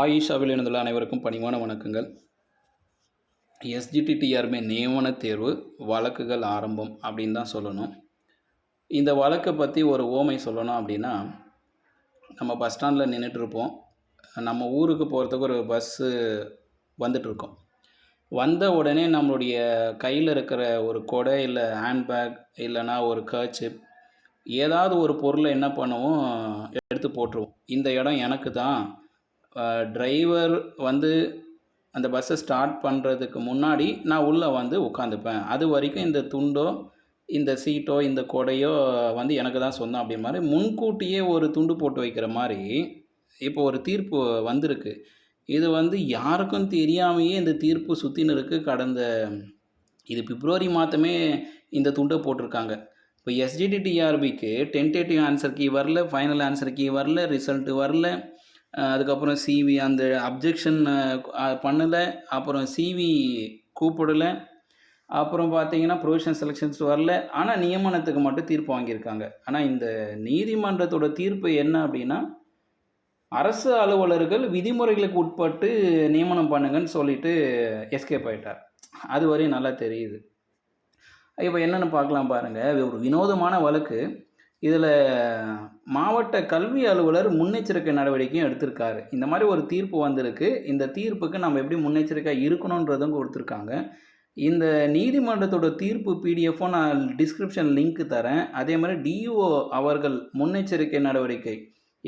ஆயிஷாவில் இருந்துள்ள அனைவருக்கும் பணிவான வணக்கங்கள். எஸ்ஜிடிடிஆர்மே நியமன தேர்வு வழக்குகள் ஆரம்பம் அப்படின்னு தான் சொல்லணும். இந்த வழக்கை பற்றி ஒரு ஓமை சொல்லணும் அப்படின்னா நம்ம பஸ் ஸ்டாண்டில் நின்றுட்டுருப்போம் நம்ம ஊருக்கு போகிறதுக்கு ஒரு பஸ்ஸு வந்துட்டுருக்கோம். வந்த உடனே நம்மளுடைய கையில் இருக்கிற ஒரு கொடை இல்லை ஹேண்ட்பேக் இல்லைன்னா ஒரு கர்ச்சிப் ஏதாவது ஒரு பொருளை என்ன பண்ணுவோம்? எடுத்து போட்டுருவோம். இந்த இடம் எனக்கு தான். டிரைவர் வந்து அந்த பஸ்ஸை ஸ்டார்ட் பண்ணுறதுக்கு முன்னாடி நான் உள்ளே வந்து உட்காந்துப்பேன் அது வரைக்கும் இந்த துண்டோ இந்த சீட்டோ இந்த கொடையோ வந்து எனக்கு தான் சொந்தம் அப்படி மாதிரி முன்கூட்டியே ஒரு துண்டு போட்டு வைக்கிற மாதிரி இப்போ ஒரு தீர்ப்பு வந்திருக்கு. இது வந்து யாருக்கும் தெரியாமையே இந்த தீர்ப்பு சுற்றின்னு இருக்குது கடந்த இது பிப்ரவரி மாதமே இந்த துண்டை போட்டிருக்காங்க. இப்போ எஸ்ஜிடிடிஆர்பிக்கு டென்டேட்டிவ் ஆன்சர் கீ வரல ஃபைனல் ஆன்சர் கீ வரல ரிசல்ட்டு வரல. அதுக்கப்புறம் சிவி அந்த அப்ஜெக்ஷன் பண்ணலை. அப்புறம் சிவி கூப்பிடலை. அப்புறம் பார்த்தீங்கன்னா ப்ரொவிஷன் செலெக்ஷன்ஸ் வரல. ஆனால் நியமனத்துக்கு மட்டும் தீர்ப்பு வாங்கியிருக்காங்க. ஆனால் இந்த நீதிமன்றத்தோட தீர்ப்பு என்ன அப்படின்னா அரசு அலுவலர்கள் விதிமுறைகளுக்கு உட்பட்டு நியமனம் பண்ணுங்கன்னு சொல்லிட்டு எஸ்கேப் ஆகிட்டார் அது வரையும் நல்லா தெரியுது. இப்போ என்னென்னு பார்க்கலாம் பாருங்கள் ஒரு வினோதமான வழக்கு. இதில் மாவட்ட கல்வி அலுவலர் முன்னெச்சரிக்கை நடவடிக்கையும் எடுத்திருக்காரு. இந்த மாதிரி ஒரு தீர்ப்பு வந்திருக்கு. இந்த தீர்ப்புக்கு நம்ம எப்படி முன்னெச்சரிக்கையாக இருக்கணுன்றதும் கொடுத்துருக்காங்க. இந்த நீதிமன்றத்தோட தீர்ப்பு பிடிஎஃப்பும் நான் டிஸ்கிரிப்ஷன் லிங்க் தரேன். அதே மாதிரி டியூஓ அவர்கள் முன்னெச்சரிக்கை நடவடிக்கை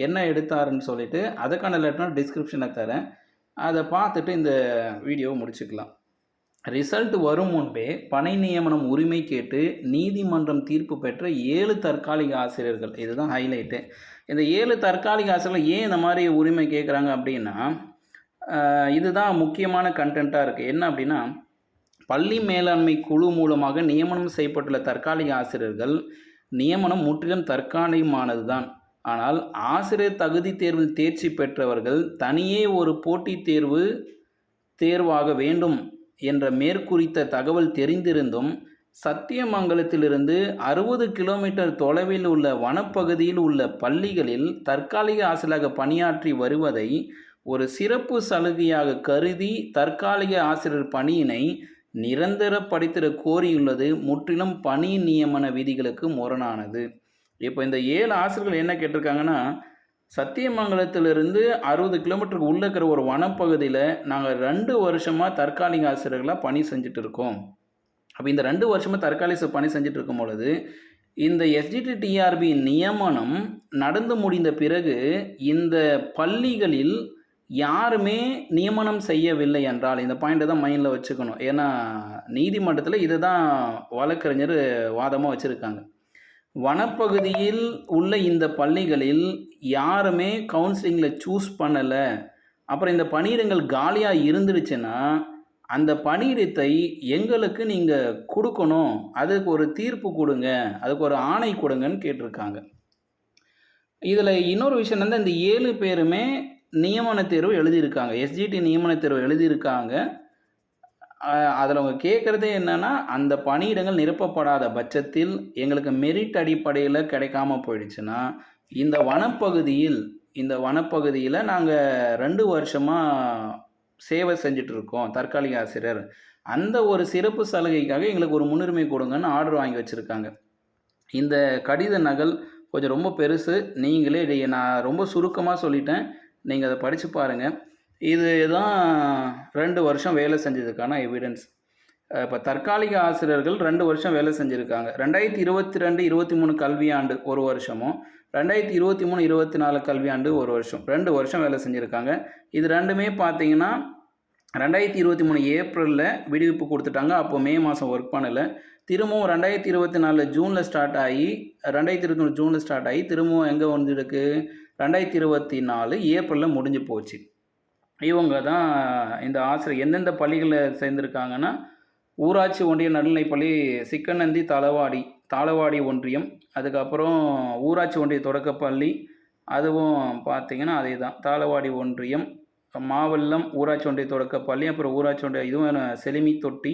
என்ன எடுத்தாருன்னு சொல்லிட்டு அதுக்கான லெட்டர் டிஸ்கிரிப்ஷனை தரேன். அதை பார்த்துட்டு இந்த வீடியோவை முடிச்சுக்கலாம். ரிசல்ட் வரும் முன்பே பணி நியமனம் உரிமை கேட்டு நீதிமன்றம் தீர்ப்பு பெற்ற ஏழு தற்காலிக ஆசிரியர்கள். இதுதான் ஹைலைட்டு இந்த ஏழு தற்காலிக ஆசிரியர்கள் ஏன் இந்த மாதிரி உரிமை கேட்குறாங்க அப்படின்னா இதுதான் முக்கியமான கண்டென்ட்டாக இருக்குது என்ன அப்படின்னா பள்ளி மேலாண்மை குழு மூலமாக நியமனம் செய்யப்பட்டுள்ள தற்காலிக ஆசிரியர்கள் நியமனம் முற்றிலும் தற்காலிகமானது தான் ஆனால் ஆசிரியர் தகுதி தேர்வில் தேர்ச்சி பெற்றவர்கள் தனியே ஒரு போட்டித் தேர்வு தேர்வாக வேண்டும். என்ற மேற்குறித்த தகவல் தெரிந்திருந்தும் சத்தியமங்கலத்திலிருந்து அறுபது கிலோமீட்டர் தொலைவில் உள்ள வனப்பகுதியில் உள்ள பள்ளிகளில் தற்காலிக ஆசிரியராக பணியாற்றி வருவதை ஒரு சிறப்பு சலுகையாக கருதி தற்காலிக ஆசிரியர் பணியினை நிரந்தரப்படுத்திட கோரியுள்ளது. முற்றிலும் பணி நியமன விதிகளுக்கு முரணானது. இப்போ இந்த ஏழு ஆசிரியர்கள் என்ன கேட்டிருக்காங்கன்னா சத்தியமங்கலத்திலிருந்து அறுபது கிலோமீட்டருக்கு உள்ளே இருக்கிற ஒரு வனப்பகுதியில் நாங்கள் ரெண்டு வருஷமாக தற்காலிக ஆசிரியர்களாக பணி செஞ்சுட்டு இருக்கோம். அப்போ இந்த ரெண்டு வருஷமாக தற்காலிக பணி செஞ்சுட்டு இருக்கும் பொழுது இந்த எஸ்டிடி டிஆர்பி நியமனம் நடந்து முடிந்த பிறகு இந்த பள்ளிகளில் யாருமே நியமனம் செய்யவில்லை என்றால் இந்த பாயிண்ட்டை தான் மைண்டில் வச்சுக்கணும். ஏன்னா நீதிமன்றத்தில் இதை தான் வழக்கறிஞர் வாதமாக வச்சுருக்காங்க. வனப்பகுதியில் உள்ள இந்த பள்ளிகளில் யாருமே கவுன்சிலிங்கில் சூஸ் பண்ணலை. அப்புறம் இந்த பணியிடங்கள் காலியாக இருந்துடுச்சுன்னா அந்த பணியிடத்தை எங்களுக்கு நீங்கள் கொடுக்கணும். அதுக்கு ஒரு தீர்ப்பு கொடுங்க. அதுக்கு ஒரு ஆணை கொடுங்கன்னு கேட்டிருக்காங்க. இதில் இன்னொரு விஷயம் வந்து இந்த ஏழு பேருமே நியமன தேர்வு எழுதியிருக்காங்க. எஸ்ஜிடி நியமன தேர்வு எழுதியிருக்காங்க. அதில் அவங்க கேட்குறதே என்னென்னா அந்த பணியிடங்கள் நிரப்பப்படாத பட்சத்தில் எங்களுக்கு மெரிட் அடிப்படையில் கிடைக்காம போயிடுச்சுன்னா இந்த வனப்பகுதியில் இந்த வனப்பகுதியில் நாங்கள் ரெண்டு வருஷமாக சேவை செஞ்சுட்டு இருக்கோம் தற்காலிக ஆசிரியர். அந்த ஒரு சிறப்பு சலுகைக்காக எங்களுக்கு ஒரு முன்னுரிமை கொடுங்கன்னு ஆர்டர் வாங்கி வச்சுருக்காங்க. இந்த கடித நகல் கொஞ்சம் ரொம்ப பெருசு. நீங்களே இதை நான் ரொம்ப சுருக்கமாக சொல்லிட்டேன். நீங்கள் அதை படித்து பாருங்கள் இது தான் ரெண்டு வருஷம் வேலை செஞ்சதுக்கான எவிடன்ஸ் இப்போ தற்காலிக ஆசிரியர்கள் ரெண்டு வருஷம் வேலை செஞ்சுருக்காங்க. ரெண்டாயிரத்தி இருபத்தி ரெண்டு இருபத்தி மூணு கல்வியாண்டு ஒரு வருஷமும் ரெண்டாயிரத்தி இருபத்தி மூணு இருபத்தி நாலு கல்வியாண்டு ஒரு வருஷம். ரெண்டு வருஷம் வேலை செஞ்சுருக்காங்க. இது ரெண்டுமே பார்த்தீங்கன்னா ரெண்டாயிரத்தி இருபத்தி மூணு ஏப்ரலில் விடுவிப்பு கொடுத்துட்டாங்க. அப்போ மே மாதம் ஒர்க் பண்ணலை. திரும்பவும் ரெண்டாயிரத்தி இருபத்தி நாலு ஜூனில் ஸ்டார்ட் ஆகி ரெண்டாயிரத்தி இருபத்தி மூணு ஜூனில் ஸ்டார்ட் ஆகி திரும்பவும் எங்கே வந்துருக்கு ரெண்டாயிரத்தி இருபத்தி நாலு ஏப்ரலில் முடிஞ்சு போச்சு. இவங்க தான் இந்த ஆசிரியர். எந்தெந்த பள்ளிகளில் சேர்ந்துருக்காங்கன்னா ஊராட்சி ஒன்றிய நடுநிலைப்பள்ளி சிக்கநந்தி தளவாடி தாளவாடி ஒன்றியம் அதுக்கப்புறம் ஊராட்சி ஒன்றிய தொடக்கப்பள்ளி அதுவும் பார்த்தீங்கன்னா அதே தான் தாளவாடி ஒன்றியம் மாவல்லம் ஊராட்சி ஒன்றிய தொடக்கப்பள்ளி அப்புறம் ஊராட்சி ஒன்றிய இதுவும் செலிமி தொட்டி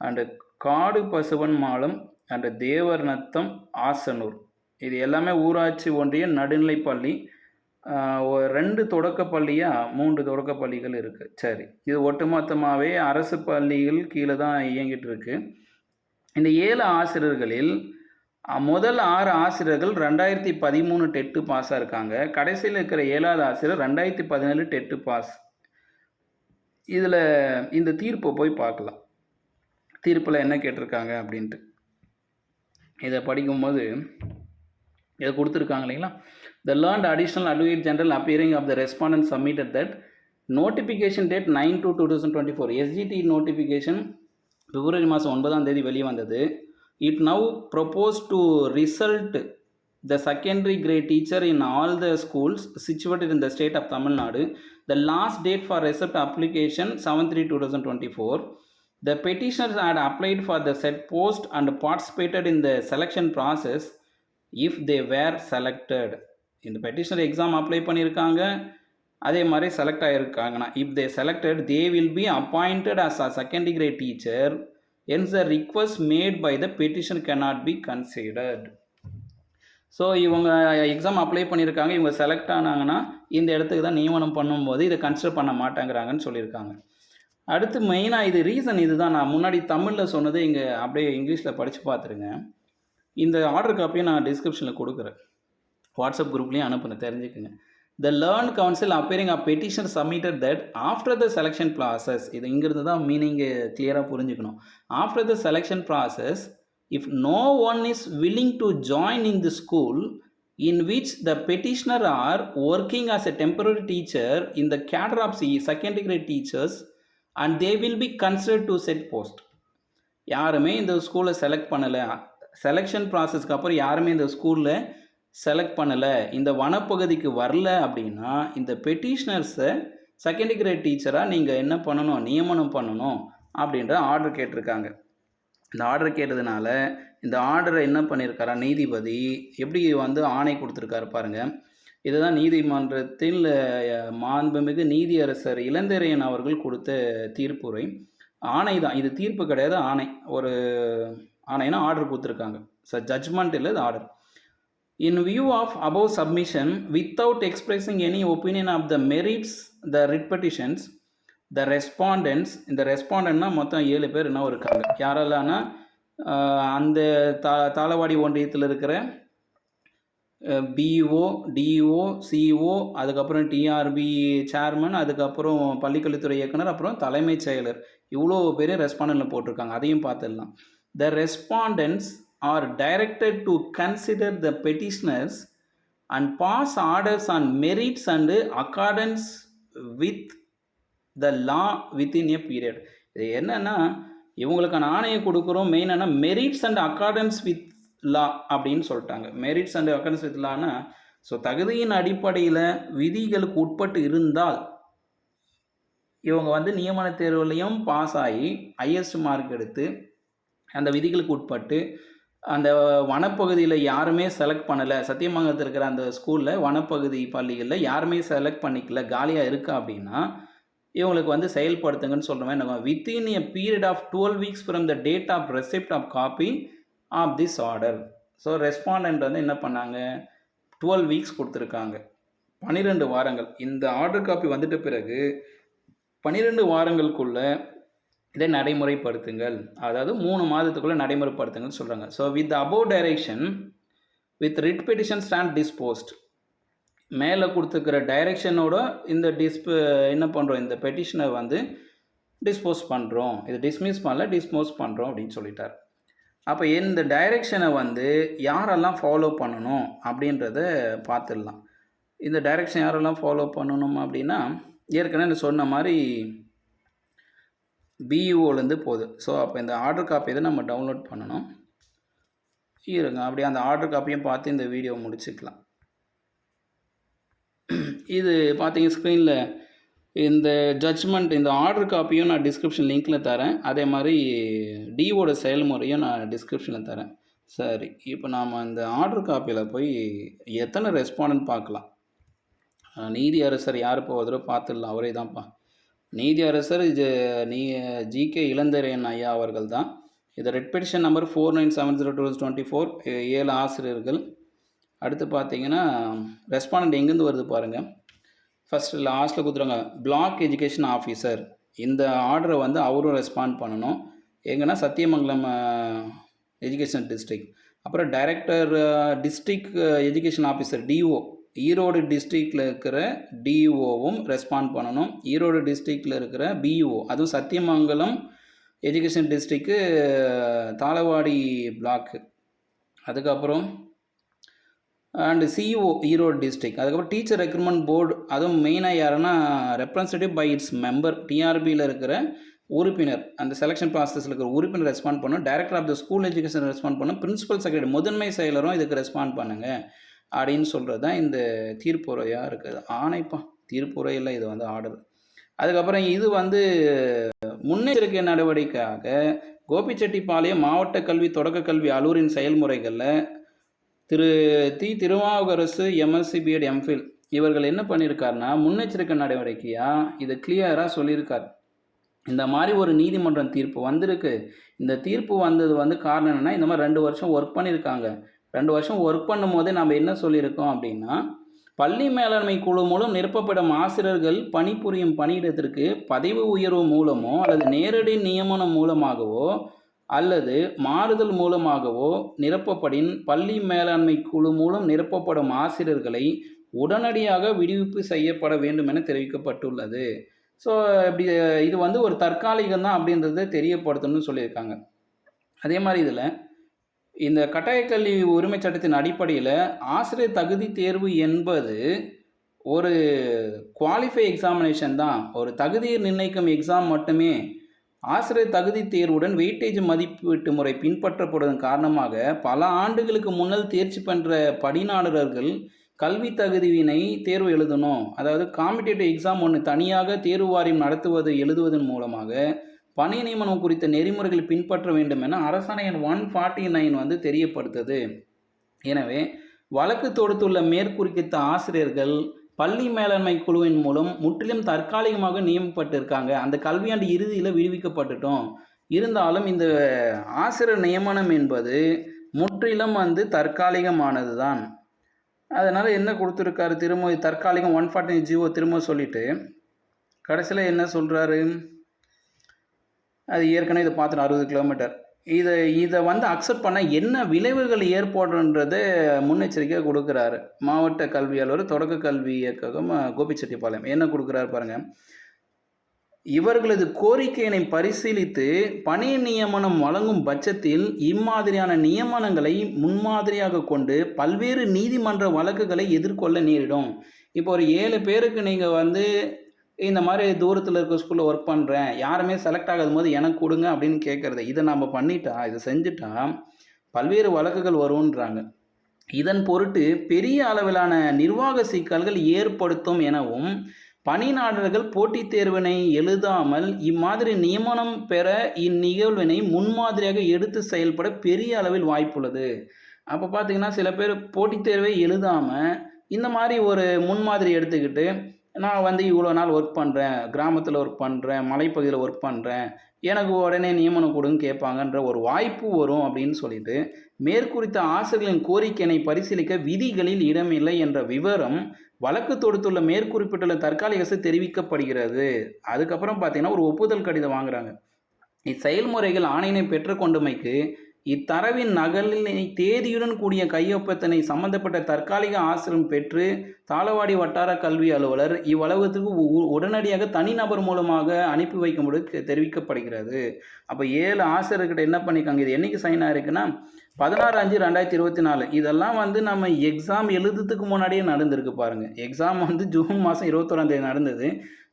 அண்டு காடு பசுவன் மாலம் அண்டு தேவர் நத்தம் ஆசனூர். இது எல்லாமே ஊராட்சி ஒன்றிய நடுநிலைப்பள்ளி. ஒரு ரெண்டு தொடக்கப்பள்ளியாக மூன்று தொடக்கப்பள்ளிகள் இருக்குது சரி இது ஒட்டுமொத்தமாகவே அரசு பள்ளிகள் கீழே தான் இயங்கிட்டு இருக்குது இந்த ஏழு ஆசிரியர்களில் முதல் ஆறு ஆசிரியர்கள் ரெண்டாயிரத்தி பதிமூணு டெட்டு பாஸாக இருக்காங்க. கடைசியில் இருக்கிற ஏழாவது ஆசிரியர் ரெண்டாயிரத்தி பதினேழு டெட்டு பாஸ் இதில் இந்த தீர்ப்பை போய் பார்க்கலாம். தீர்ப்பில் என்ன கேட்டிருக்காங்க அப்படின்ட்டு. இதை படிக்கும்போது இதை கொடுத்துருக்காங்க இல்லைங்களா? The learned additional advocate general appearing of the respondent submitted that notification date nine two two thousand twenty four SGT notification பிப்ரவரி மாதம் ஒன்பதாம் தேதி வெளியே வந்தது it now propose to result the secondary grade teacher in all the schools situated in the state of Tamil Nadu the last date for receipt application seven three two thousand twenty four the petitioners had applied for the said post and participated in the selection process if they were selected இந்த petitioner exam apply பண்ணியிருக்காங்க அதே மாதிரி select ஆகிருக்காங்கன்னா if they selected they will be appointed as a second degree teacher ends the request made by the petition cannot be considered so இவங்க exam apply பண்ணியிருக்காங்க. இவங்க select ஆனாங்கன்னா இந்த இடத்துக்கு தான் நியமனம் பண்ணும்போது இதை கன்சிடர் பண்ண மாட்டேங்கிறாங்கன்னு சொல்லியிருக்காங்க. அடுத்து மெயினாக இது ரீசன் இதுதான். நான் முன்னாடி தமிழில் சொன்னது இங்கே அப்படியே இங்கிலீஷில் படித்து பார்த்துருங்க. இந்த ஆர்டர் காப்பியை நான் டிஸ்கிரிப்ஷனில் கொடுக்குறேன். வாட்ஸ்அப் குரூப்லேயும் அனுப்புனேன் தெரிஞ்சுக்குங்க. The learn council appearing a petition submitted that after the selection process இது இங்கிருந்து தான் மீனிங் கிளியராக புரிஞ்சுக்கணும் after the selection process if no one is willing to join in the school in the the or working working a temporary teacher teacher in the cadre of secondary grade teachers and they will be considered to set post யாருமே இந்த ஸ்கூலை select பண்ணலை selection ப்ராசஸ்க்கு அப்புறம் யாருமே இந்த ஸ்கூலில் select பண்ணலை இந்த வனப்பகுதிக்கு வரல அப்படின்னா இந்த பெட்டிஷனர்ஸை செகண்ட் கிரேட் டீச்சராக நீங்கள் என்ன பண்ணணும் நியமனம் பண்ணணும் அப்படின்ற ஆர்டர் கேட்டிருக்காங்க. இந்த ஆர்டர் கேட்டதுனால இந்த ஆர்டரை என்ன பண்ணியிருக்காரா நீதிபதி எப்படி வந்து ஆணை கொடுத்துருக்காரு பாருங்க. இதுதான் நீதிமன்றத்தில் மாண்புமிகு நீதியரசர் இளந்திரையன் அவர்கள் கொடுத்த தீர்ப்புரை. ஆணை தான் இது தீர்ப்பு கிடையாது ஆணை. ஒரு ஆணைனா ஆர்டர் கொடுத்துருக்காங்க. ஸோ ஜட்ஜ்மெண்ட் இல்லை இது order in view of above submission without expressing any opinion of the merits the writ petitions the respondents இந்த ரெஸ்பாண்டன்ட்னா மொத்தம் ஏழு பேர் என்ன இருக்காங்க? யாரெல்லாம்னா அந்த தா தாளவாடி ஒன்றியத்தில் இருக்கிற பிஓ டிஓ சிஓ அதுக்கப்புறம் டிஆர்பி சேர்மன் அதுக்கப்புறம் பள்ளிக்கல்வித்துறை இயக்குனர் அப்புறம் தலைமைச் செயலர். இவ்வளோ பேரும் ரெஸ்பாண்டன்ட்டில் போட்டிருக்காங்க. அதையும் பார்த்துடலாம். The respondents are directed to consider the petitioners and pass orders on merits and accordance with the law within a period இது என்னென்னா இவங்களுக்கான ஆணையை கொடுக்குறோம். மெயினான merits and accordance with law அப்படின்னு சொல்லிட்டாங்க. மெரிட்ஸ் அண்ட் அக்கார்டன்ஸ் வித் லானா ஸோ தகுதியின் அடிப்படையில் விதிகளுக்கு உட்பட்டு இருந்தால் இவங்க வந்து நியமன தேர்வுலையும் பாஸ் ஆகி ஹையஸ்ட் மார்க் எடுத்து அந்த விதிகளுக்கு உட்பட்டு அந்த வனப்பகுதியில் யாருமே செலக்ட் பண்ணலை. சத்தியமங்கலத்தில் இருக்கிற அந்த ஸ்கூலில் வனப்பகுதி பள்ளிகளில் யாருமே செலக்ட் பண்ணிக்கல. காலியாக இருக்கா அப்படின்னா இவங்களுக்கு வந்து செயல்படுத்துங்கன்னு சொல்கிற மாதிரி நம்ம within a period of twelve weeks from the date of receipt of copy of this order so respondent வந்து என்ன பண்ணாங்க? டுவெல் வீக்ஸ் கொடுத்துருக்காங்க. பன்னிரெண்டு வாரங்கள். இந்த ஆர்டர் காப்பி வந்துட்ட பிறகு பன்னிரெண்டு வாரங்களுக்குள்ள இதை நடைமுறைப்படுத்துங்கள். அதாவது மூணு மாதத்துக்குள்ளே நடைமுறைப்படுத்துங்கன்னு சொல்கிறாங்க so with above direction with writ petition stand disposed மேலே கொடுத்துருக்கிற டைரெக்ஷனோட இந்த டிஸ்ப என்ன பண்ணுறோம் இந்த பெட்டிஷனை வந்து டிஸ்போஸ் பண்ணுறோம் இது டிஸ்மிஸ் பண்ணல டிஸ்போஸ் பண்ணுறோம் அப்படின்னு சொல்லிட்டார். அப்போ இந்த டைரெக்ஷனை வந்து யாரெல்லாம் ஃபாலோ பண்ணணும் அப்படின்றத பார்த்துடலாம். இந்த டைரெக்ஷன் யாரெல்லாம் ஃபாலோ பண்ணணும் அப்படின்னா ஏற்கனவே சொன்ன மாதிரி பிஇஓலேருந்து போகுது. ஸோ அப்போ இந்த ஆர்டர் காப்பி தான் நம்ம டவுன்லோட் பண்ணணும். இருங்க அப்படியே அந்த ஆர்டர் காப்பியும் பார்த்து இந்த வீடியோ முடிச்சுக்கலாம். இது பார்த்தீங்க ஸ்க்ரீனில் இந்த ஜட்ஜ்மெண்ட் இந்த ஆர்டர் காப்பியும் நான் டிஸ்கிரிப்ஷன் லிங்க்கில் தரேன். அதே மாதிரி டிஓட செயல்முறையும் நான் டிஸ்கிரிப்ஷனில் தரேன். சரி இப்போ நாம் இந்த ஆர்டர் காப்பியில் போய் எத்தனை ரெஸ்பாண்ட் பார்க்கலாம்? நீதி அரசர் யார் போவதோ பார்த்துடலாம். அவரே தான்ப்பா. நீதி அரசர் இது நீ ஜிகே இளந்தரையன் ஐயா அவர்கள் தான் இது writ petition number four nine seven zero two twenty four ஏழு ஆசிரியர்கள். அடுத்து பார்த்தீங்கன்னா ரெஸ்பாண்ட் எங்கேருந்து வருது பாருங்கள் ஃபஸ்ட்டு லாஸ்ட்டில் கொடுத்துருங்க பிளாக் எஜுகேஷன் ஆஃபீஸர் இந்த ஆர்டரை வந்து அவரும் ரெஸ்பாண்ட் பண்ணணும். எங்கன்னா சத்தியமங்கலம் எஜுகேஷன் டிஸ்ட்ரிக்ட் அப்புறம் director district education officer DO Erode டிஸ்ட்ரிக்டில் இருக்கிற டிஓவும் ரெஸ்பாண்ட் பண்ணணும். ஈரோடு டிஸ்ட்ரிக்டில் இருக்கிற பிஇஓ அதுவும் Sathyamangalam education district Thalavadi block அதுக்கப்புறம் அண்டு சிஇஓ ஈரோடு டிஸ்ட்ரிக் அதுக்கப்புறம் டீச்சர் ரெக்ரூட்மெண்ட் போர்டு அதுவும் மெயினாக யாருன்னா ரெப்ரசன்டேட்டிவ் பை இட்ஸ் மெம்பர் டிஆர்பியில் இருக்கிற உறுப்பினர். அந்த செலெக்ஷன் ப்ராசஸில் இருக்கிற உறுப்பினர் ரெஸ்பாண்ட் பண்ணும் director of the school education respond பண்ணும் பிரின்சிபல் செக்ரட்டரி முதன்மை செயலரும் இதுக்கு ரெஸ்பாண்ட் பண்ணுங்கள் அப்படின்னு சொல்கிறது தான் இந்த தீர்ப்புரையாக இருக்குது. ஆணைப்பா தீர்ப்புரையில் இது வந்து ஆர்டர். அதுக்கப்புறம் இது வந்து முன்னெச்சரிக்கை நடவடிக்கையாக கோபிச்செட்டிப்பாளையம் மாவட்ட கல்வி தொடக்க கல்வி அலூரின் செயல்முறைகளில் திரு தி திருவாவுக்கரசு எம்எஸ்சி பிஎட் எம்ஃபில் இவர்கள் என்ன பண்ணியிருக்காருன்னா முன்னெச்சரிக்கை நடவடிக்கையாக இதை கிளியராக சொல்லியிருக்கார். இந்த மாதிரி ஒரு நீதிமன்றம் தீர்ப்பு வந்திருக்கு. இந்த தீர்ப்பு வந்தது வந்து காரணம் என்னென்னா இந்த மாதிரி ரெண்டு வருஷம் ஒர்க் பண்ணியிருக்காங்க ரெண்டு வருஷம் ஒர்க் பண்ணும் போதே நம்ம என்ன சொல்லியிருக்கோம் அப்படின்னா பள்ளி மேலாண்மை குழு மூலம் நிரப்பப்படும் ஆசிரியர்கள் பணிபுரியும் பணியிடத்திற்கு பதவி உயர்வு மூலமோ அல்லது நேரடி நியமனம் மூலமாகவோ அல்லது மாறுதல் மூலமாகவோ நிரப்பப்படின் பள்ளி மேலாண்மை குழு மூலம் நிரப்பப்படும் ஆசிரியர்களை உடனடியாக விடுவிப்பு செய்யப்பட வேண்டும் என தெரிவிக்கப்பட்டுள்ளது. ஸோ இப்படி இது வந்து ஒரு தற்காலிகம் தான் அப்படின்றத தெரியப்படுத்தணும்னு சொல்லியிருக்காங்க. அதே மாதிரி இதில் இந்த கட்டாயக் கல்வி உரிமை சட்டத்தின் அடிப்படையில் ஆசிரியர் தகுதி தேர்வு என்பது ஒரு குவாலிஃபை எக்ஸாமினேஷன் தான். ஒரு தகுதியை நிர்ணயிக்கும் எக்ஸாம் மட்டுமே ஆசிரியர் தகுதி தேர்வுடன் வெயிட்டேஜ் மதிப்பீட்டு முறை பின்பற்றப்படுவதன் காரணமாக பல ஆண்டுகளுக்கு முன்னல் தேர்ச்சி பெற்ற படிநாளர்கள் கல்வி தகுதியினை தேர்வு எழுதணும். அதாவது காம்படிட்டிவ் எக்ஸாம் ஒன்று தனியாக தேர்வு வாரியம் நடத்துவது எழுதுவதன் மூலமாக பணி நியமனம் குறித்த நெறிமுறைகளை பின்பற்ற வேண்டும் என அரசாணை எண் ஒன் ஃபார்ட்டி நைன் வந்து தெரியப்படுத்தது. எனவே வழக்கு தொடுத்துள்ள மேற்குறிக்கித்த ஆசிரியர்கள் பள்ளி மேலாண்மை குழுவின் மூலம் முற்றிலும் தற்காலிகமாக நியமிக்கப்பட்டிருக்காங்க. அந்த கல்வியாண்டு இறுதியில் விடுவிக்கப்பட்டுட்டோம். இருந்தாலும் இந்த ஆசிரியர் நியமனம் என்பது முற்றிலும் வந்து தற்காலிகமானது தான் அதனால் என்ன கொடுத்துருக்காரு திரும்ப தற்காலிகம் ஒன் ஃபார்ட்டி ஜிஓ திரும்ப சொல்லிட்டு கடைசியில் என்ன சொல்கிறாரு அது ஏற்கனவே இதை பார்த்துட்டு அறுபது கிலோமீட்டர் இதை இதை வந்து அக்செப்ட் பண்ண என்ன விளைவுகள் ஏற்படுன்றதை முன்னெச்சரிக்கையாக கொடுக்குறாரு. மாவட்ட கல்வி அலுவலர் தொடக்க கல்வி இயக்ககம் கோபிச்செட்டிப்பாளையம். என்ன கொடுக்குறாரு பாருங்கள் இவர்களது கோரிக்கையினை பரிசீலித்து பணி நியமனம் வழங்கும் பட்சத்தில் இம்மாதிரியான நியமனங்களை முன்மாதிரியாக கொண்டு பல்வேறு நீதிமன்ற வழக்குகளை எதிர்கொள்ள நேரிடும். இப்போ ஒரு ஏழு பேருக்கு நீங்கள் வந்து இந்த மாதிரி தூரத்தில் இருக்க ஸ்கூலில் ஒர்க் பண்ணுறேன் யாருமே செலக்ட் ஆகாத போது எனக்கு கொடுங்க அப்படின்னு கேட்குறது இதை நம்ம பண்ணிட்டா இதை செஞ்சுட்டா பல்வேறு வழக்குகள் வரும்ன்றாங்க. இதன் பொருட்டு பெரிய அளவிலான நிர்வாக சிக்கல்கள் ஏற்படுத்தும் எனவும் பணிநாடர்கள் போட்டித் தேர்வினை எழுதாமல் இம்மாதிரி நியமனம் பெற இந்நிகழ்வினை முன்மாதிரியாக எடுத்து செயல்பட பெரிய அளவில் வாய்ப்புள்ளது. அப்போ பார்த்தீங்கன்னா சில பேர் போட்டித் தேர்வை எழுதாமல் இந்த மாதிரி ஒரு முன்மாதிரி எடுத்துக்கிட்டு நான் வந்து இவ்வளோ நாள் ஒர்க் பண்ணுறேன் கிராமத்தில் ஒர்க் பண்ணுறேன் மலைப்பகுதியில் ஒர்க் பண்ணுறேன் எனக்கு உடனே நியமனம் கொடுன்னு கேட்பாங்கன்ற ஒரு வாய்ப்பு வரும் அப்படின்னு சொல்லிட்டு மேற்குறித்த ஆசிரியர்களின் கோரிக்கையினை பரிசீலிக்க விதிகளில் இடமில்லை என்ற விவரம் வழக்கு தொடுத்துள்ள மேற்குறிப்பிட்டுள்ள தற்காலிக அரசு தெரிவிக்கப்படுகிறது. அதுக்கப்புறம் பார்த்தீங்கன்னா ஒரு ஒப்புதல் கடிதம் வாங்குறாங்க. இச்செயல்முறைகள் ஆணையினை பெற்றுக்கொண்டமைக்கு இத்தரவின் நகலினை தேதியுடன் கூடிய கையொப்பத்தினை சம்பந்தப்பட்ட தற்காலிக ஆசிரியம் பெற்று தாளவாடி வட்டார கல்வி அலுவலர் இவ்வளவுக்கு உடனடியாக தனிநபர் மூலமாக அனுப்பி வைக்கும்போது தெரிவிக்கப்படுகிறது. அப்போ ஏழு ஆசிரியர்கிட்ட என்ன பண்ணிக்காங்க இது என்றைக்கு சைன் ஆயிருக்குன்னா பதினாறு அஞ்சு ரெண்டாயிரத்தி இருபத்தி நாலு. இதெல்லாம் வந்து நம்ம எக்ஸாம் எழுதுறதுக்கு முன்னாடியே நடந்திருக்கு பாருங்கள் எக்ஸாம் வந்து ஜூன் மாதம் இருபத்தோராம் தேதி நடந்தது.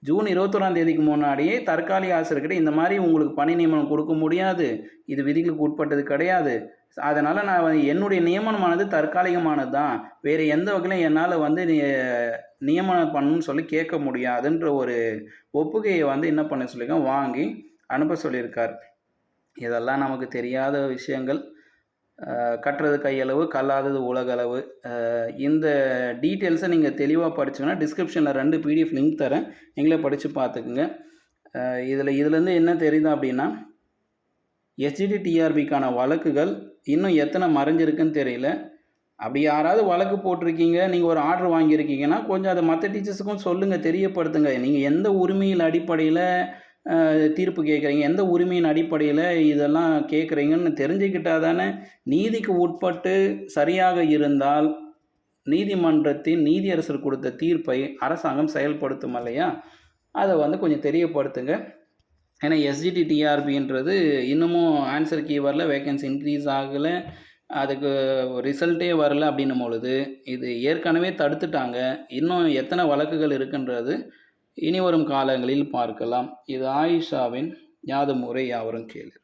ஜூன் இருபத்தொராம் தேதிக்கு முன்னாடியே தற்காலிக ஆசிரியர்கிட்ட இந்த மாதிரி உங்களுக்கு பணி நியமனம் கொடுக்க முடியாது. இது விதிகளுக்கு உட்பட்டது கிடையாது. அதனால் நான் என்னுடைய நியமனமானது தற்காலிகமானது தான் வேறு எந்த வகையிலும் என்னால் வந்து நியமனம் பண்ணணும்னு சொல்லி கேட்க முடியாதுன்ற ஒரு ஒப்புகையை வந்து என்ன பண்ண சொல்லியிருக்கேன் வாங்கி அனுப்ப சொல்லியிருக்கார். இதெல்லாம் நமக்கு தெரியாத விஷயங்கள். கட்டுறது கையளவு கல்லாதது உலகளவு. இந்த டீட்டெயில்ஸை நீங்கள் தெளிவாக படிச்சுங்கன்னா டிஸ்கிரிப்ஷனில் ரெண்டு பிடிஎஃப் லிங்க் தரேன். நீங்களே படித்து பார்த்துக்குங்க. இதில் இதுலேருந்து என்ன தெரியுது அப்படின்னா எஸ்டிடி டிஆர்பிக்கான வழக்குகள் இன்னும் எத்தனை மறைஞ்சிருக்குன்னு தெரியல. அப்படி யாராவது வழக்கு போட்டிருக்கீங்க நீங்கள் ஒரு ஆர்டர் வாங்கியிருக்கீங்கன்னா கொஞ்சம் அதை மற்ற டீச்சர்ஸுக்கும் சொல்லுங்கள் தெரியப்படுத்துங்க. நீங்கள் எந்த உரிமையில் அடிப்படையில் தீர்ப்பு கேட்குறீங்க எந்த உரிமையின் அடிப்படையில் இதெல்லாம் கேட்குறீங்கன்னு தெரிஞ்சுக்கிட்டா தானே நீதிக்கு உட்பட்டு சரியாக இருந்தால் நீதிமன்றத்தின் நீதியரசர் கொடுத்த தீர்ப்பை அரசாங்கம் செயல்படுத்தும் இல்லையா? அதை வந்து கொஞ்சம் தெரியப்படுத்துங்க. ஏன்னா எஸ்ஜிடி டிஆர்பின்றது இன்னமும் ஆன்சர் கீ வரல வேகன்சி இன்க்ரீஸ் ஆகலை அதுக்கு ரிசல்ட்டே வரல அப்படின்னும் பொழுது இது ஏற்கனவே தடுத்துட்டாங்க. இன்னும் எத்தனை வழக்குகள் இருக்குன்றது இனி வரும் காலங்களில் பார்க்கலாம். இது ஆயிஷாவின் ஞாத முறை யாவரும் கேளு.